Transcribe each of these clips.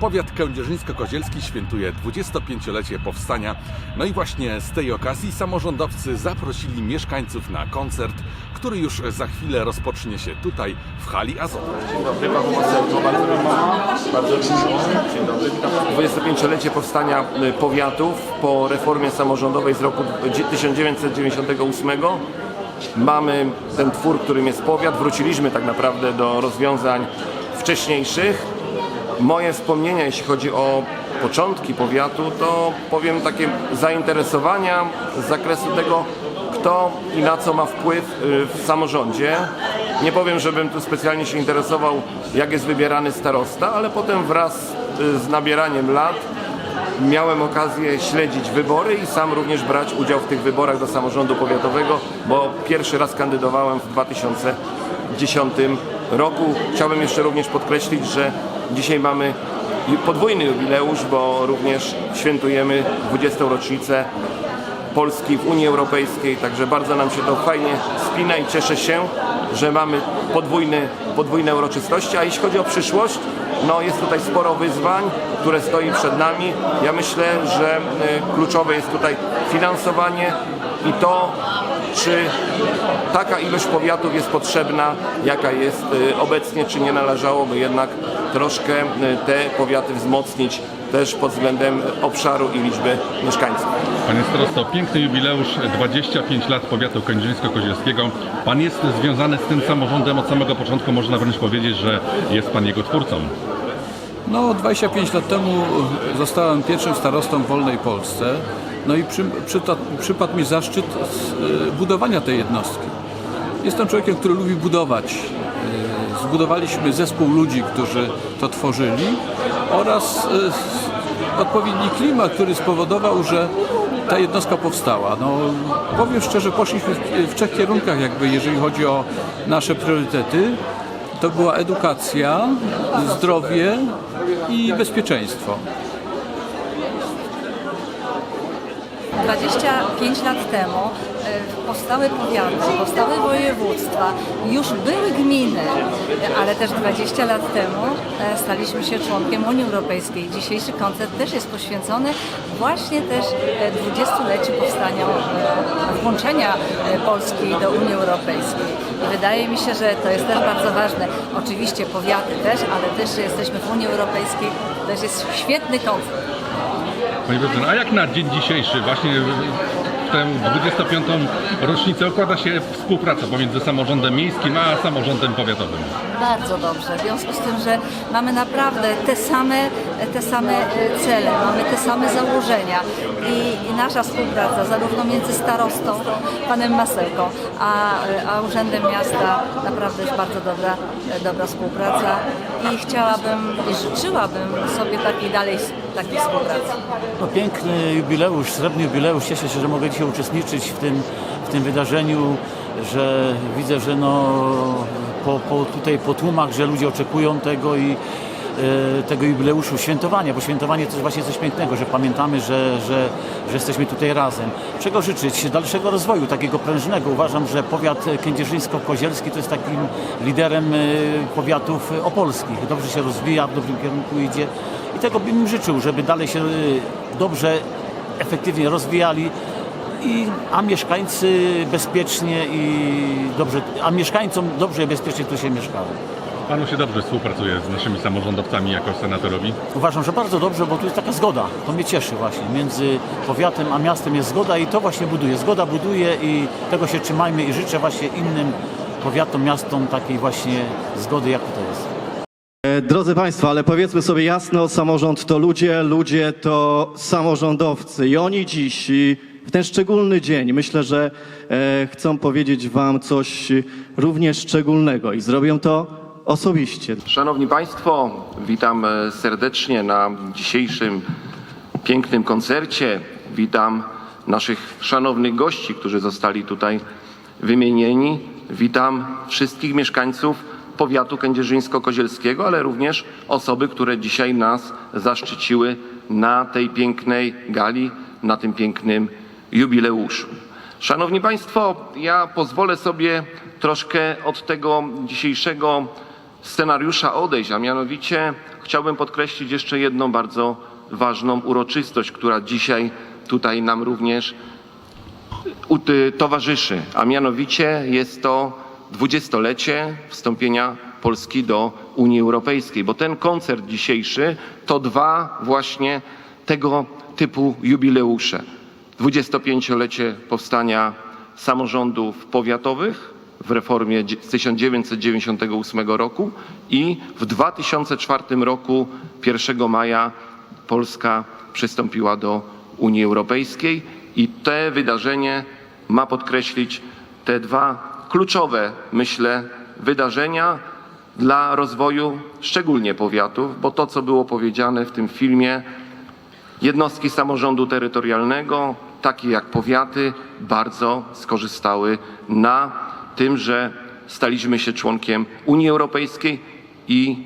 Powiat kędzierzyńsko-kozielski świętuje 25-lecie powstania. No i właśnie z tej okazji samorządowcy zaprosili mieszkańców na koncert, który już za chwilę rozpocznie się tutaj w hali Azotowej. Dzień dobry, bardzo miło. Bardzo miło. Dzień dobry, witam. 25-lecie powstania y, powiatów po reformie samorządowej z roku 1998. Mamy ten twór, którym jest powiat. Wróciliśmy tak naprawdę do rozwiązań wcześniejszych. Moje wspomnienia, jeśli chodzi o początki powiatu, to powiem takie zainteresowania z zakresu tego, kto i na co ma wpływ y, w samorządzie. Nie powiem, żebym tu specjalnie się interesował, jak jest wybierany starosta, ale potem wraz y, z nabieraniem lat miałem okazję śledzić wybory i sam również brać udział w tych wyborach do samorządu powiatowego, bo pierwszy raz kandydowałem w 2010 roku. Chciałbym jeszcze również podkreślić, że dzisiaj mamy podwójny jubileusz, bo również świętujemy 20. rocznicę Polski w Unii Europejskiej, także bardzo nam się to fajnie spina i cieszę się, że mamy podwójny, podwójne uroczystości, a jeśli chodzi o przyszłość, no jest tutaj sporo wyzwań, które stoi przed nami. Ja myślę, że y, kluczowe jest tutaj finansowanie i to, czy taka ilość powiatów jest potrzebna, jaka jest y, obecnie, czy nie należałoby jednak troszkę y, te powiaty wzmocnić też pod względem obszaru i liczby mieszkańców. Panie starosto, piękny jubileusz, 25 lat powiatu kędzierzyńsko-kozielskiego. Pan jest związany z tym samorządem od samego początku, można wręcz powiedzieć, że jest Pan jego twórcą. No, 25 lat temu zostałem pierwszym starostą w wolnej Polsce. No i przy, przyta, przypadł mi zaszczyt e, budowania tej jednostki. Jestem człowiekiem, który lubi budować. Zbudowaliśmy zespół ludzi, którzy to tworzyli oraz e, odpowiedni klimat, który spowodował, że ta jednostka powstała. No, powiem szczerze, poszliśmy w, w trzech kierunkach, jakby jeżeli chodzi o nasze priorytety. To była edukacja, zdrowie i bezpieczeństwo. 25 lat temu powstały powiaty, powstały województwa, już były gminy, ale też 20 lat temu e, staliśmy się członkiem Unii Europejskiej. Dzisiejszy koncert też jest poświęcony właśnie też e, 20-leciu powstania, e, włączenia e, Polski do Unii Europejskiej. Wydaje mi się, że to jest też bardzo ważne. Oczywiście powiaty też, ale też, że jesteśmy w Unii Europejskiej, to też jest świetny koncert. Panie prezydencie, a jak na dzień dzisiejszy, właśnie tę 25. rocznicę układa się współpraca pomiędzy samorządem miejskim a samorządem powiatowym? Bardzo dobrze, w związku z tym, że mamy naprawdę te same, te same e, cele, mamy te same założenia i, i nasza współpraca zarówno między starostą, panem Masełką, a, a Urzędem Miasta naprawdę jest bardzo dobra, e, dobra współpraca i chciałabym i życzyłabym sobie takiej dalej takiej współpracy. No, piękny jubileusz, srebrny jubileusz. Cieszę się, że mogę dzisiaj uczestniczyć w tym, w tym wydarzeniu, że widzę, że no, po, po, tutaj po tłumach, że ludzie oczekują tego i tego jubileuszu, świętowania, bo świętowanie to jest właśnie coś pięknego, że pamiętamy, że, że, że jesteśmy tutaj razem. Czego życzyć? Dalszego rozwoju, takiego prężnego. Uważam, że powiat kędzierzyńsko-kozielski to jest takim liderem e, powiatów opolskich. Dobrze się rozwija, w dobrym kierunku idzie i tego bym życzył, żeby dalej się e, dobrze, efektywnie rozwijali. I, a mieszkańcy bezpiecznie i dobrze, a mieszkańcom dobrze i bezpiecznie tu się mieszkało. Panu się dobrze współpracuje z naszymi samorządowcami jako senatorowi? Uważam, że bardzo dobrze, bo tu jest taka zgoda. To mnie cieszy właśnie. Między powiatem a miastem jest zgoda i to właśnie buduje. Zgoda buduje i tego się trzymajmy i życzę właśnie innym powiatom, miastom takiej właśnie zgody, jak to jest. E, Drodzy Państwo, ale powiedzmy sobie jasno, samorząd to ludzie, ludzie to samorządowcy i oni dziś, i w ten szczególny dzień, myślę, że e, chcą powiedzieć Wam coś również szczególnego i zrobią to osobiście. Szanowni Państwo, witam e, serdecznie na dzisiejszym pięknym koncercie. Witam naszych szanownych gości, którzy zostali tutaj wymienieni. Witam wszystkich mieszkańców powiatu kędzierzyńsko-kozielskiego, ale również osoby, które dzisiaj nas zaszczyciły na tej pięknej gali, na tym pięknym jubileuszu. Szanowni Państwo, ja pozwolę sobie troszkę od tego dzisiejszego scenariusza odejść, a mianowicie chciałbym podkreślić jeszcze jedną bardzo ważną uroczystość, która dzisiaj tutaj nam również towarzyszy, a mianowicie jest to dwudziestolecie wstąpienia Polski do Unii Europejskiej, bo ten koncert dzisiejszy to dwa właśnie tego typu jubileusze. 25-lecie powstania samorządów powiatowych w reformie z 1998 roku i w 2004 roku 1 maja Polska przystąpiła do Unii Europejskiej i te wydarzenie ma podkreślić te dwa kluczowe, myślę, wydarzenia dla rozwoju szczególnie powiatów, bo to, co było powiedziane w tym filmie, jednostki samorządu terytorialnego, takie jak powiaty, bardzo skorzystały na tym, że staliśmy się członkiem Unii Europejskiej i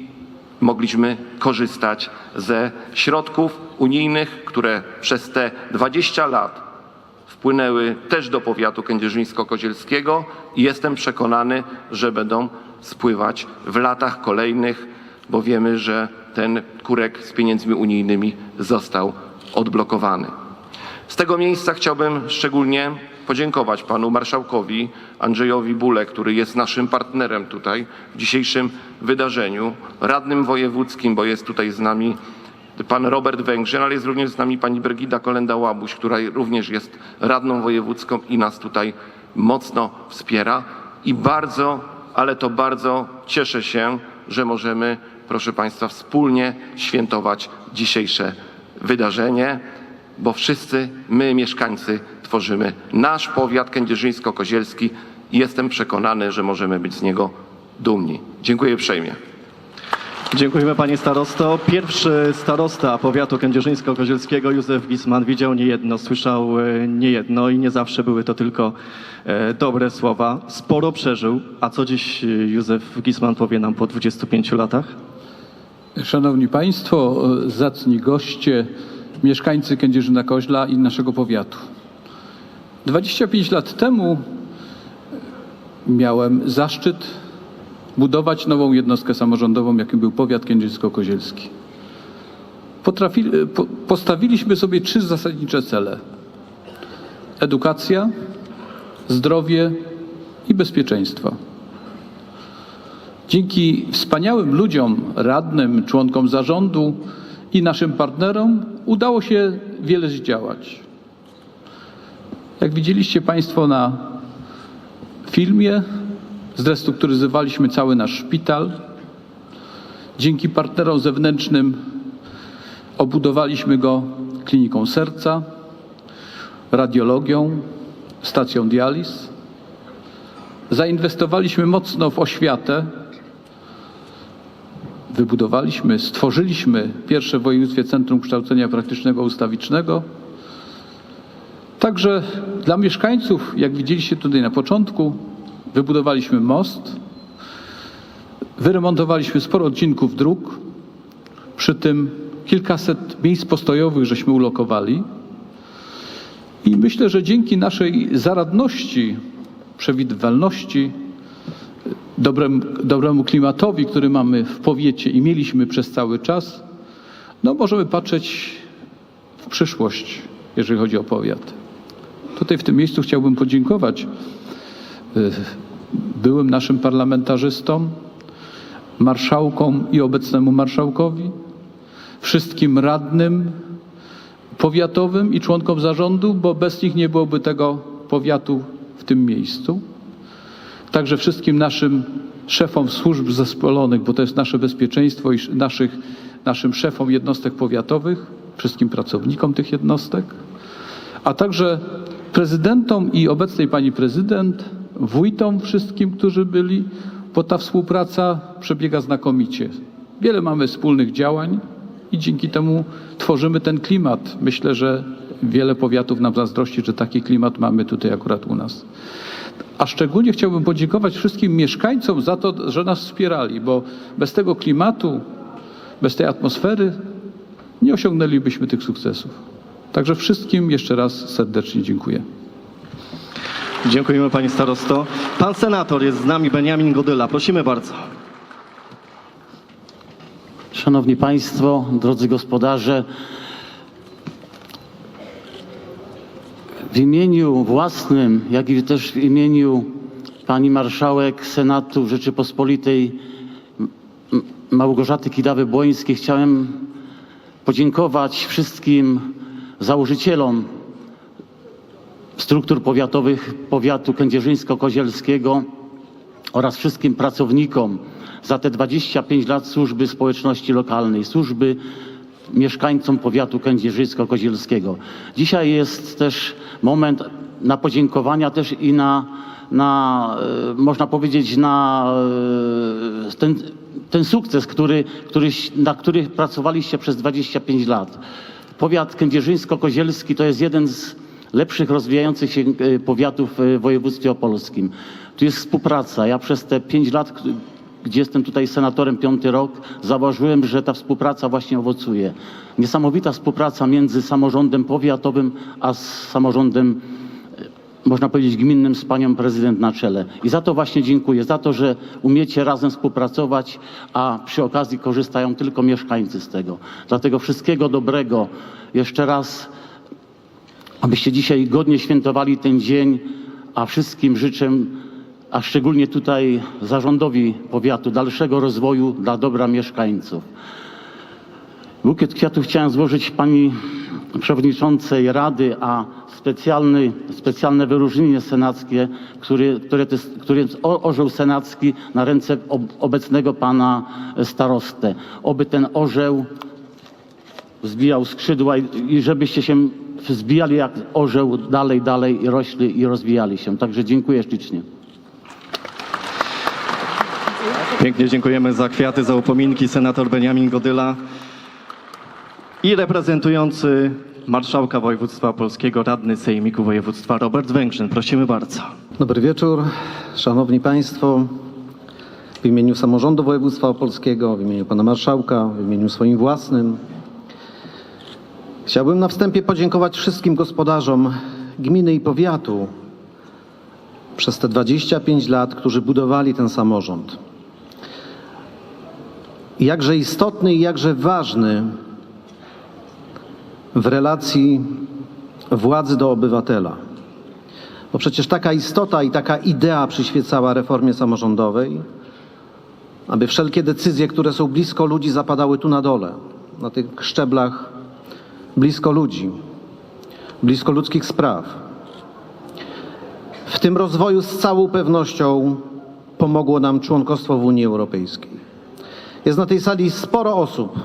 mogliśmy korzystać ze środków unijnych, które przez te 20 lat wpłynęły też do powiatu kędzierzyńsko-kozielskiego i jestem przekonany, że będą spływać w latach kolejnych, bo wiemy, że ten kurek z pieniędzmi unijnymi został odblokowany. Z tego miejsca chciałbym szczególnie podziękować panu marszałkowi Andrzejowi Bule, który jest naszym partnerem tutaj w dzisiejszym wydarzeniu, radnym wojewódzkim, bo jest tutaj z nami pan Robert Węgrzyn, ale jest również z nami pani Brygida Kolenda-Łabuś, która również jest radną wojewódzką i nas tutaj mocno wspiera. I bardzo, ale to bardzo cieszę się, że możemy, proszę państwa, wspólnie świętować dzisiejsze wydarzenie, bo wszyscy my, mieszkańcy, tworzymy nasz powiat kędzierzyńsko-kozielski i jestem przekonany, że możemy być z niego dumni. Dziękuję uprzejmie. Dziękujemy panie starosto. Pierwszy starosta powiatu kędzierzyńsko-kozielskiego Józef Gisman widział niejedno, słyszał e, niejedno i nie zawsze były to tylko e, dobre słowa. Sporo przeżył. A co dziś e, Józef Gisman powie nam po 25 latach? Szanowni Państwo, zacni goście, mieszkańcy Kędzierzyna-Koźla i naszego powiatu. 25 lat temu miałem zaszczyt budować nową jednostkę samorządową, jakim był powiat po, postawiliśmy sobie trzy zasadnicze cele. Edukacja, zdrowie i bezpieczeństwo. Dzięki wspaniałym ludziom, radnym, członkom zarządu i naszym partnerom udało się wiele zdziałać. Jak widzieliście Państwo na filmie, zrestrukturyzowaliśmy cały nasz szpital. Dzięki partnerom zewnętrznym obudowaliśmy go kliniką serca, radiologią, stacją dializ. Zainwestowaliśmy mocno w oświatę, wybudowaliśmy, stworzyliśmy pierwsze w województwie Centrum Kształcenia Praktycznego Ustawicznego. Także dla mieszkańców, jak widzieliście tutaj na początku, wybudowaliśmy most, wyremontowaliśmy sporo odcinków dróg, przy tym kilkaset miejsc postojowych żeśmy ulokowali. I myślę, że dzięki naszej zaradności, przewidywalności, dobremu, dobremu klimatowi, który mamy w powiecie i mieliśmy przez cały czas, no możemy patrzeć w przyszłość, jeżeli chodzi o powiat. Tutaj w tym miejscu chciałbym podziękować y, byłym naszym parlamentarzystom, marszałkom i obecnemu marszałkowi, wszystkim radnym powiatowym i członkom zarządu, bo bez nich nie byłoby tego powiatu w tym miejscu. Także wszystkim naszym szefom służb zespolonych, bo to jest nasze bezpieczeństwo i naszych, naszym szefom jednostek powiatowych, wszystkim pracownikom tych jednostek, a także prezydentom i obecnej pani prezydent, wójtom wszystkim, którzy byli, bo ta współpraca przebiega znakomicie. Wiele mamy wspólnych działań i dzięki temu tworzymy ten klimat. Myślę, że wiele powiatów nam zazdrości, że taki klimat mamy tutaj akurat u nas. A szczególnie chciałbym podziękować wszystkim mieszkańcom za to, że nas wspierali, bo bez tego klimatu, bez tej atmosfery nie osiągnęlibyśmy tych sukcesów. Także wszystkim jeszcze raz serdecznie dziękuję. Dziękujemy panie starosto. Pan senator jest z nami, Beniamin Godyla. Prosimy bardzo. Szanowni Państwo, drodzy gospodarze, w imieniu własnym, jak i też w imieniu Pani Marszałek Senatu Rzeczypospolitej Małgorzaty Kidawy-Błońskiej chciałem podziękować wszystkim założycielom struktur powiatowych powiatu kędzierzyńsko-kozielskiego oraz wszystkim pracownikom za te 25 lat służby społeczności lokalnej, służby mieszkańcom powiatu kędzierzyńsko-kozielskiego. Dzisiaj jest też moment na podziękowania też i na, na e, można powiedzieć, na e, ten, ten sukces, który, który, na który pracowaliście przez 25 lat. Powiat kędzierzyńsko-kozielski to jest jeden z lepszych rozwijających się e, powiatów w województwie opolskim. Tu jest współpraca. Ja przez te pięć lat, gdzie jestem tutaj senatorem piąty rok, zauważyłem, że ta współpraca właśnie owocuje. Niesamowita współpraca między samorządem powiatowym a samorządem e, można powiedzieć, gminnym z panią prezydent na czele. I za to właśnie dziękuję, za to, że umiecie razem współpracować, a przy okazji korzystają tylko mieszkańcy z tego. Dlatego wszystkiego dobrego. Jeszcze raz abyście dzisiaj godnie świętowali ten dzień, a wszystkim życzę, a szczególnie tutaj zarządowi powiatu, dalszego rozwoju dla dobra mieszkańców. Bukiet kwiatów chciałem złożyć pani przewodniczącej Rady, a specjalny, specjalne wyróżnienie senackie, który, które, to jest, orzeł senacki na ręce ob, obecnego pana starostę. Oby ten orzeł zbijał skrzydła i, i żebyście się zbijali jak orzeł dalej, dalej i rośli i rozwijali się. Także dziękuję ślicznie. Pięknie dziękujemy za kwiaty, za upominki. Senator Beniamin Godyla i reprezentujący marszałka województwa opolskiego, radny sejmiku województwa Robert Węgrzyn. Prosimy bardzo. Dobry wieczór, Szanowni Państwo. W imieniu samorządu województwa opolskiego, w imieniu pana marszałka, w imieniu swoim własnym chciałbym na wstępie podziękować wszystkim gospodarzom gminy i powiatu przez te 25 lat, którzy budowali ten samorząd. Jakże istotny i jakże ważny w relacji władzy do obywatela. Bo przecież taka istota i taka idea przyświecała reformie samorządowej, aby wszelkie decyzje, które są blisko ludzi, zapadały tu na dole, na tych szczeblach blisko ludzi, blisko ludzkich spraw. W tym rozwoju z całą pewnością pomogło nam członkostwo w Unii Europejskiej. Jest na tej sali sporo osób,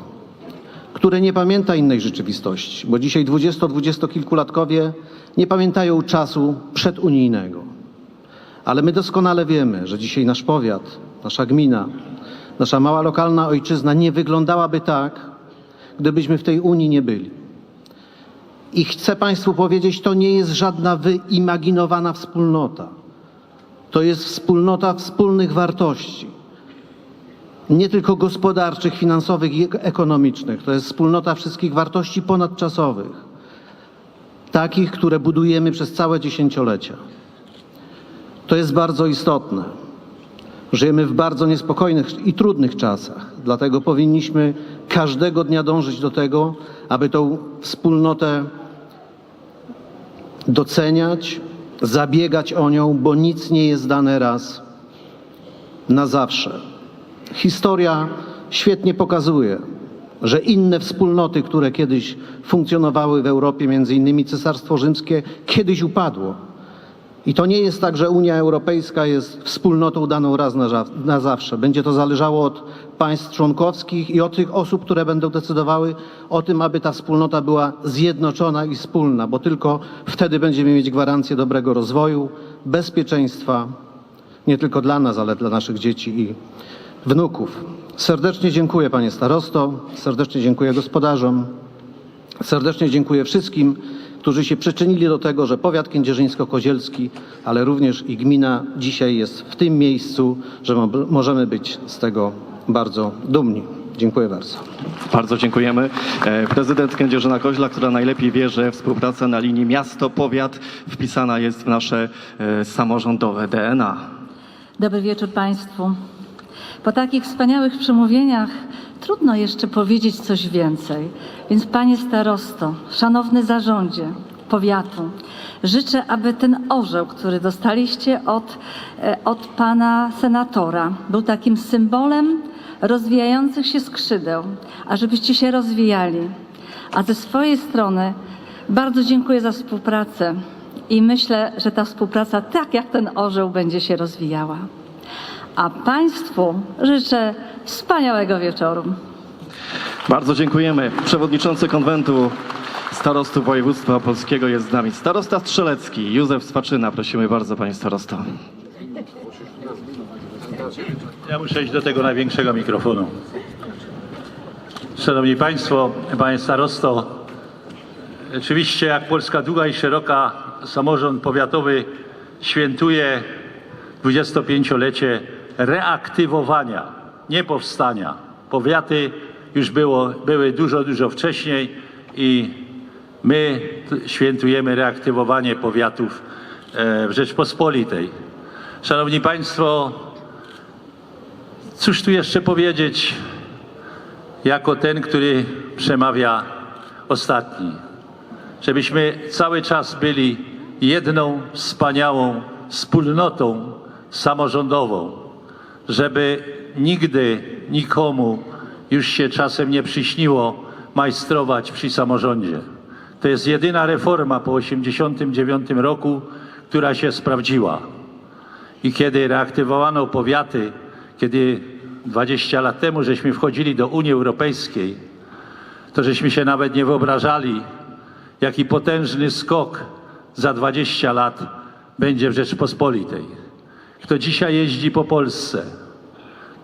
które nie pamięta innej rzeczywistości, bo dzisiaj 20-dwudziestokilkulatkowie nie pamiętają czasu przedunijnego. Ale my doskonale wiemy, że dzisiaj nasz powiat, nasza gmina, nasza mała lokalna ojczyzna nie wyglądałaby tak, gdybyśmy w tej Unii nie byli. I chcę Państwu powiedzieć, to nie jest żadna wyimaginowana wspólnota. To jest wspólnota wspólnych wartości nie tylko gospodarczych, finansowych i ek- ekonomicznych. To jest wspólnota wszystkich wartości ponadczasowych, takich, które budujemy przez całe dziesięciolecia. To jest bardzo istotne. Żyjemy w bardzo niespokojnych i trudnych czasach, dlatego powinniśmy każdego dnia dążyć do tego, aby tą wspólnotę doceniać, zabiegać o nią, bo nic nie jest dane raz na zawsze. Historia świetnie pokazuje, że inne wspólnoty, które kiedyś funkcjonowały w Europie, między innymi Cesarstwo Rzymskie, kiedyś upadło. I to nie jest tak, że Unia Europejska jest wspólnotą daną raz na, na zawsze. Będzie to zależało od państw członkowskich i od tych osób, które będą decydowały o tym, aby ta wspólnota była zjednoczona i wspólna, bo tylko wtedy będziemy mieć gwarancję dobrego rozwoju, bezpieczeństwa, nie tylko dla nas, ale dla naszych dzieci i wnuków. Serdecznie dziękuję panie starosto, serdecznie dziękuję gospodarzom, serdecznie dziękuję wszystkim, którzy się przyczynili do tego, że powiat kędzierzyńsko-kozielski, ale również i gmina dzisiaj jest w tym miejscu, że mo- możemy być z tego bardzo dumni. Dziękuję bardzo. Bardzo dziękujemy. E, Prezydent Kędzierzyna-Koźla, która najlepiej wie, że współpraca na linii miasto-powiat wpisana jest w nasze e, samorządowe DNA. Dobry wieczór Państwu. Po takich wspaniałych przemówieniach trudno jeszcze powiedzieć coś więcej. Więc panie starosto, szanowny zarządzie powiatu, życzę, aby ten orzeł, który dostaliście od, e, od pana senatora, był takim symbolem rozwijających się skrzydeł, a żebyście się rozwijali. A ze swojej strony bardzo dziękuję za współpracę i myślę, że ta współpraca tak jak ten orzeł będzie się rozwijała. A Państwu życzę wspaniałego wieczoru. Bardzo dziękujemy. Przewodniczący konwentu starostów województwa opolskiego jest z nami. Starosta Strzelecki, Józef Swaczyna. Prosimy bardzo, panie starosto. Ja muszę iść do tego największego mikrofonu. Szanowni Państwo, Panie Starosto, oczywiście jak Polska długa i szeroka, samorząd powiatowy świętuje 25-lecie reaktywowania, nie powstania. Powiaty już było, były dużo, dużo wcześniej i my świętujemy reaktywowanie powiatów e, w Rzeczpospolitej. Szanowni Państwo, Cóż tu jeszcze powiedzieć, jako ten, który przemawia ostatni? Żebyśmy cały czas byli jedną wspaniałą wspólnotą samorządową, żeby nigdy nikomu już się czasem nie przyśniło majstrować przy samorządzie. To jest jedyna reforma po 1989 roku, która się sprawdziła. I kiedy reaktywowano powiaty, kiedy 20 lat temu żeśmy wchodzili do Unii Europejskiej, to żeśmy się nawet nie wyobrażali, jaki potężny skok za 20 lat będzie w Rzeczpospolitej. Kto dzisiaj jeździ po Polsce,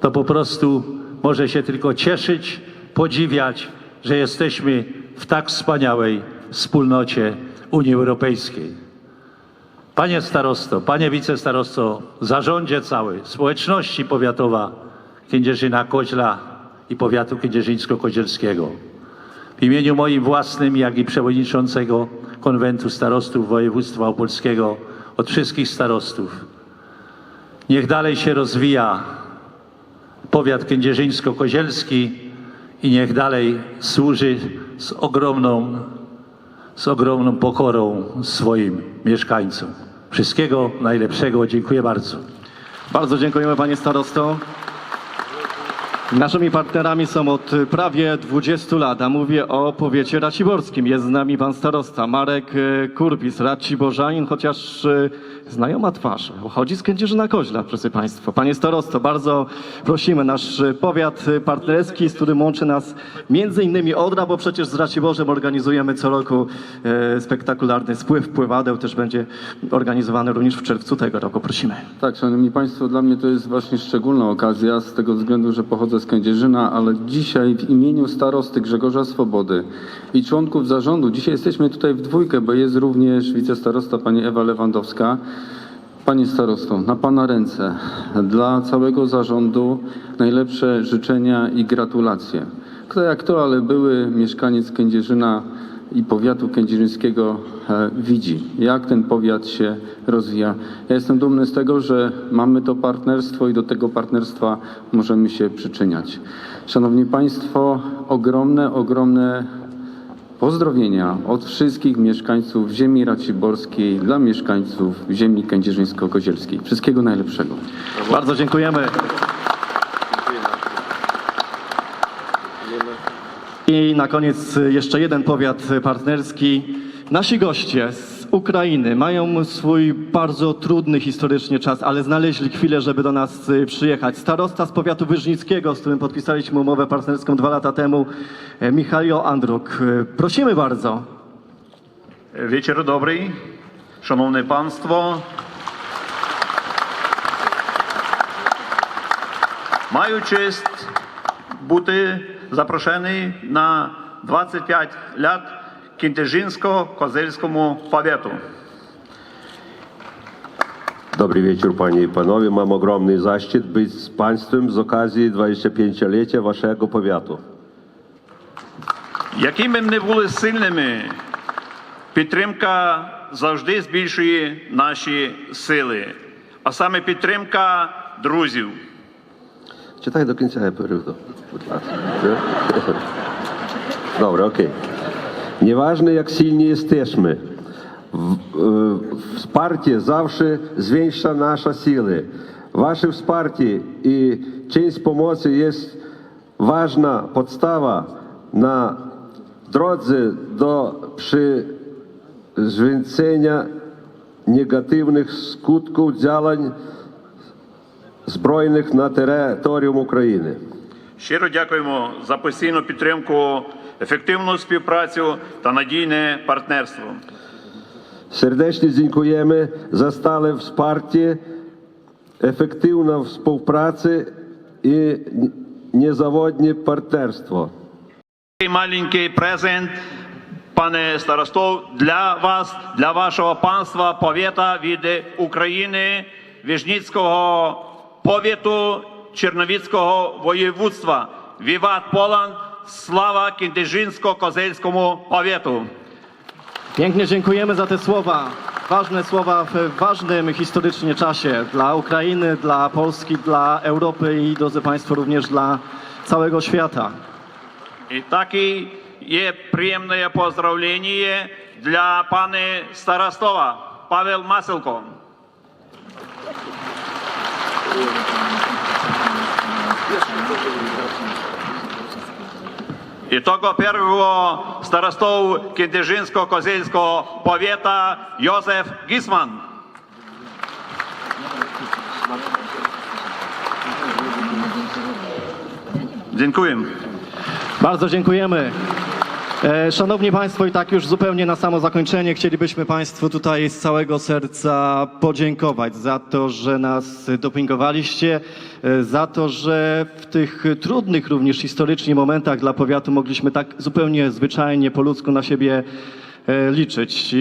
to po prostu może się tylko cieszyć, podziwiać, że jesteśmy w tak wspaniałej wspólnocie Unii Europejskiej. Panie starosto, panie wicestarosto, zarządzie cały, społeczności powiatowa Kędzierzyna-Koźla i powiatu kędzierzyńsko-kozielskiego. W imieniu moim własnym, jak i przewodniczącego konwentu starostów województwa opolskiego od wszystkich starostów. Niech dalej się rozwija powiat kędzierzyńsko-kozielski i niech dalej służy z ogromną z ogromną pokorą swoim mieszkańcom. Wszystkiego najlepszego. Dziękuję bardzo. Bardzo dziękujemy, panie starosto. Naszymi partnerami są od prawie 20 lat, a mówię o powiecie raciborskim. Jest z nami pan starosta Marek e, Kurbis, Raciborzanin, chociaż e, znajoma twarz. Pochodzi z Kędzierzyna Koźla, proszę państwa. Panie starosto, bardzo prosimy, nasz powiat partnerski, z którym łączy nas między innymi Odra, bo przecież z Raciborzem organizujemy co roku e, spektakularny spływ pływadeł, też będzie organizowany również w czerwcu tego roku. Prosimy. Tak, Szanowni Państwo, dla mnie to jest właśnie szczególna okazja z tego względu, że pochodzę z Kędzierzyna, ale dzisiaj w imieniu starosty Grzegorza Swobody i członków zarządu, dzisiaj jesteśmy tutaj w dwójkę, bo jest również wicestarosta pani Ewa Lewandowska. Panie starosto, na Pana ręce, dla całego zarządu najlepsze życzenia i gratulacje. Kto jak to, ale były mieszkaniec Kędzierzyna i powiatu kędzierzyńskiego e, widzi, jak ten powiat się rozwija. Ja jestem dumny z tego, że mamy to partnerstwo i do tego partnerstwa możemy się przyczyniać. Szanowni Państwo, ogromne, ogromne pozdrowienia od wszystkich mieszkańców ziemi raciborskiej dla mieszkańców ziemi kędzierzyńsko-kozielskiej. Wszystkiego najlepszego. Bardzo dziękujemy. I na koniec jeszcze jeden powiat partnerski. Nasi goście Ukrainy mają swój bardzo trudny historycznie czas, ale znaleźli chwilę, żeby do nas y, przyjechać. Starosta z powiatu wyżnickiego, z którym podpisaliśmy umowę partnerską dwa lata temu, e, Michał Andruk. Y, Prosimy bardzo. Вечір добрий, шановне панство. Маю честь бути запрошений на 25 Кінтежинсько-козельському. повету. Добрый вечер, пани и панове. Мам огромный зaszczyt быть с панством з оказії 25-ліття вашого повяту. Якими б не були сильними, підтримка завжди збільшує наші сили, а саме підтримка друзів. Читай до кінця я переведу. Будь ласка. Добре, окей. Jak silni jesteśmy, w, w wsparcie zawsze zwiększa nasze siły. Wasze wsparcie i część pomocy jest ważna podstawa na drodze do przyzwyczajenia negatywnych skutków działań збройних на територіум України. Щиро дякуємо за постійну підтримку, ефективну співпрацю та надійне партнерство. Serdecznie dziękujemy za stale wsparcie, efektywną współpracę i niezawodnie partnerstwo. Такий маленький презент, пане Старостов, для вас, для вашого панства, повіта від України, Віжніцького повіту Черновіцького воєводства. Віват Полан, Sława Kędzierzyńsko-Kozelskiemu Powiatu. Pięknie dziękujemy za te słowa. Ważne słowa w ważnym historycznie czasie dla Ukrainy, dla Polski, dla Europy i drodzy Państwo również dla całego świata. I takie jest przyjemne pozdrowienie dla Pana starostowa Paweł Maselko. I tego pierwszego starostą Kędzierzyńsko-Kozielskiego powieta Józef Gisman. Dziękuję. Bardzo dziękujemy. E, Szanowni Państwo, i tak już zupełnie na samo zakończenie chcielibyśmy Państwu tutaj z całego serca podziękować za to, że nas dopingowaliście, e, za to, że w tych trudnych również historycznie momentach dla powiatu mogliśmy tak zupełnie zwyczajnie, po ludzku na siebie e, liczyć.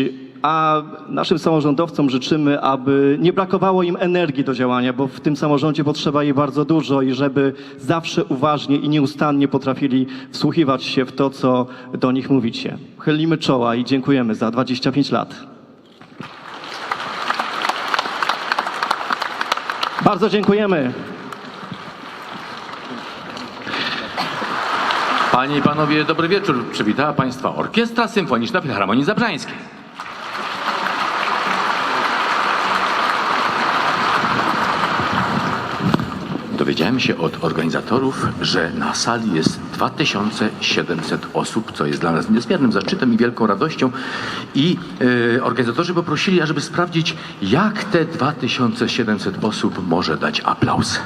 A naszym samorządowcom życzymy, aby nie brakowało im energii do działania, bo w tym samorządzie potrzeba jej bardzo dużo i żeby zawsze uważnie i nieustannie potrafili wsłuchiwać się w to, co do nich mówicie. Chylimy czoła i dziękujemy za 25 lat. Bardzo dziękujemy. Panie i panowie, dobry wieczór. Przywitała Państwa Orkiestra Symfoniczna Filharmonii Zabrzańskiej. Dowiedziałem się od organizatorów, że na sali jest 2700 osób, co jest dla nas niezmiernym zaszczytem i wielką radością. I e, organizatorzy poprosili, ażeby sprawdzić, jak te 2700 osób może dać aplauz.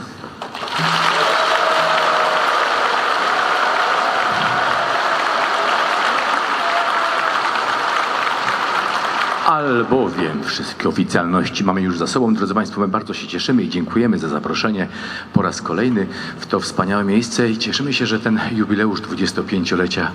Albowiem wszystkie oficjalności mamy już za sobą. Drodzy Państwo, my bardzo się cieszymy i dziękujemy za zaproszenie po raz kolejny w to wspaniałe miejsce i cieszymy się, że ten jubileusz 25-lecia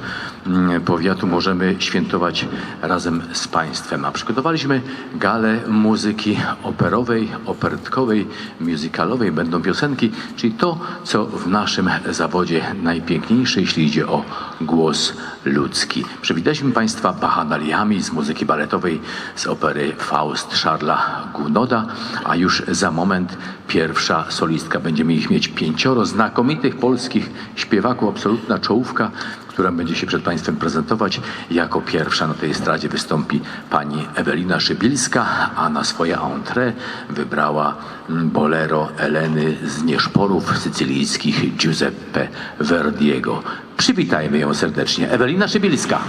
mm, powiatu możemy świętować razem z Państwem. A przygotowaliśmy galę muzyki operowej, opertkowej, musicalowej. Będą piosenki, czyli to, co w naszym zawodzie najpiękniejsze, jeśli idzie o głos ludzki. Przywitaliśmy Państwa bachanaliami z muzyki baletowej z opery Faust Charlesa Gounoda, a już za moment pierwsza solistka. Będziemy ich mieć pięcioro znakomitych polskich śpiewaków, absolutna czołówka, która będzie się przed Państwem prezentować. Jako pierwsza na tej estradzie wystąpi pani Ewelina Szybilska, a na swoje entrée wybrała bolero Eleny z Nieszporów sycylijskich Giuseppe Verdiego. Przywitajmy ją serdecznie. Ewelina Szybilska.